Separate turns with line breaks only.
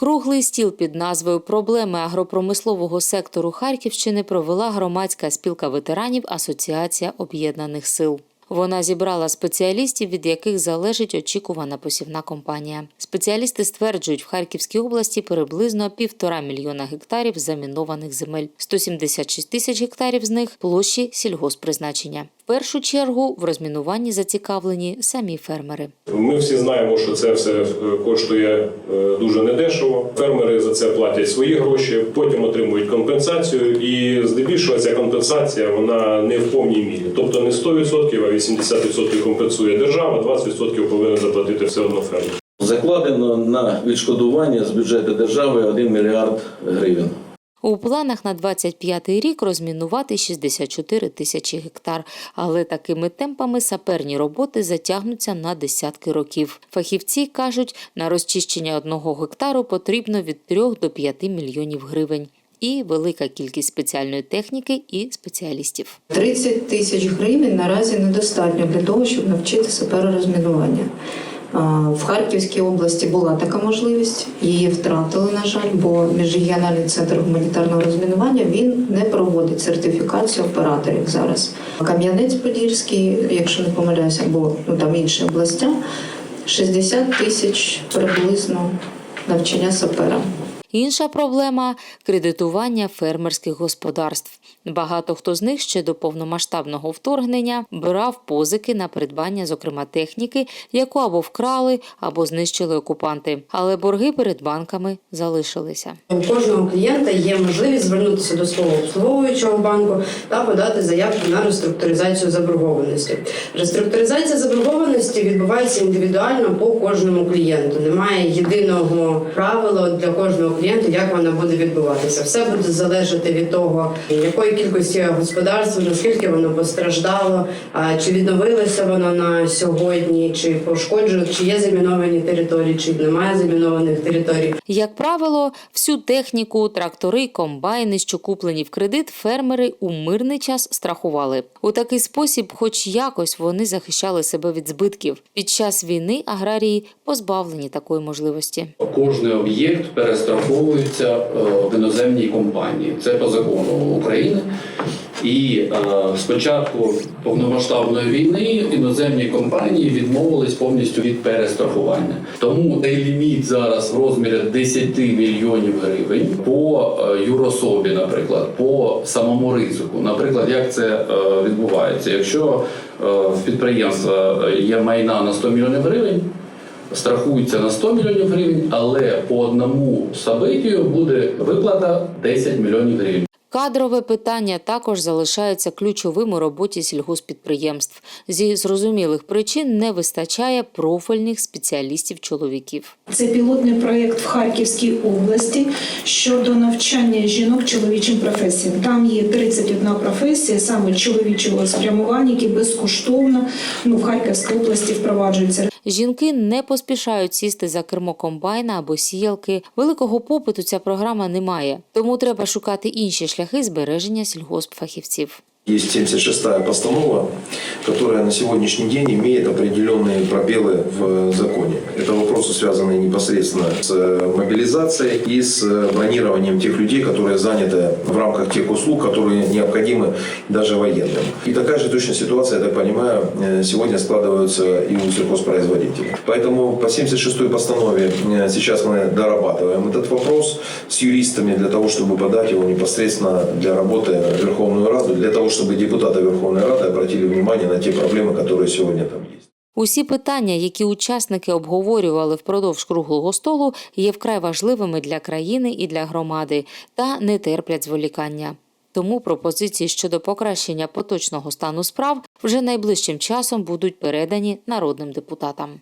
Круглий стіл під назвою Проблеми агропромислового сектору Харківщини провела громадська спілка ветеранів Асоціація об'єднаних сил. Вона зібрала спеціалістів, від яких залежить очікувана посівна компанія. Спеціалісти стверджують, в Харківській області приблизно півтора мільйона гектарів замінованих земель, 176 тисяч гектарів з них площі сільгоспризначення. В першу чергу в розмінуванні зацікавлені самі фермери.
Ми всі знаємо, що це все е, коштує е, дуже недешево. Фермери за це платять свої гроші, потім отримують компенсацію, і здебільшого ця компенсація вона не в повній мірі, тобто не 100%, а 80% компенсує держава, 20% повинен заплатити все одно фермер.
Закладено на відшкодування з бюджету держави 1 мільярд гривень.
У планах на 25-й рік розмінувати 64 тисячі гектар, але такими темпами саперні роботи затягнуться на десятки років. Фахівці кажуть, на розчищення одного гектару потрібно від 3 до 5 мільйонів гривень. І велика кількість спеціальної техніки і спеціалістів.
30 тисяч гривень наразі недостатньо для того, щоб навчити саперорозмінування. А, В Харківській області була така можливість, її втратили, на жаль, бо міжрегіональний центр гуманітарного розмінування він не проводить сертифікацію операторів зараз. Кам'янець-Подільський, якщо не помиляюся, або ну там інші областя, 60 тисяч приблизно навчання сапера.
Інша проблема кредитування фермерських господарств. Багато хто з них ще до повномасштабного вторгнення брав позики на придбання, зокрема техніки, яку або вкрали, або знищили окупанти. Але борги перед банками залишилися.
У кожного клієнта є можливість звернутися до свого обслуговуючого банку та подати заявку на реструктуризацію заборгованості. Реструктуризація заборгованості відбувається індивідуально по кожному клієнту. Немає єдиного правила для кожного клієнта, як вона буде відбуватися. Все буде залежати від того, якої кількості господарства, наскільки воно постраждало, чи відновилося воно на сьогодні, чи пошкоджено, чи є заміновані території, чи немає замінованих територій.
Як правило, всю техніку, трактори, комбайни, що куплені в кредит, фермери у мирний час страхували. У такий спосіб, хоч якось, вони захищали себе від збитків. Під час війни аграрії позбавлені такої можливості.
Кожний об'єкт перестраховується е, в іноземній компанії. Це по закону України. І е, з початку повномасштабної війни іноземні компанії відмовились повністю від перестрахування. Тому цей ліміт зараз в розмірі 10 мільйонів гривень по е, юрособі, наприклад, по самому ризику. Наприклад, як це е, відбувається? Якщо е, в підприємства є майна на 100 мільйонів гривень страхується на 100 мільйонів гривень, але по одному событію буде виплата 10 мільйонів гривень.
Кадрове питання також залишається ключовим у роботі сільгоспідприємств. Зі зрозумілих причин не вистачає профільних спеціалістів-чоловіків.
Це пілотний проєкт в Харківській області щодо навчання жінок чоловічим професіям. Там є 31 професія, саме чоловічого спрямування, які безкоштовно ну, в Харківській області впроваджуються.
Жінки не поспішають сісти за кермо комбайна або сіялки. Великого попиту ця програма не має, тому треба шукати інші шляхи збереження сільгоспфахівців.
Есть 76-я постанова, которая на сегодняшний день имеет определенные пробелы в законе. Это вопросы, связанные непосредственно с мобилизацией и с бронированием тех людей, которые заняты в рамках тех услуг, которые необходимы даже военным. И такая же точно ситуация, я так понимаю, э, сегодня складывается и у сельхозпроизводителей. Поэтому по 76-й постанове э, сейчас мы дорабатываем этот вопрос с юристами для того, чтобы подать его непосредственно для работы в Верховную Раду, для того, чтобы депутаты Верховной Рады обратили внимание на те проблемы, которые сегодня там есть.
Усі питання, які учасники обговорювали впродовж круглого столу, є вкрай важливими для країни і для громади та не терплять зволікання. Тому пропозиції щодо покращення поточного стану справ вже найближчим часом будуть передані народним депутатам.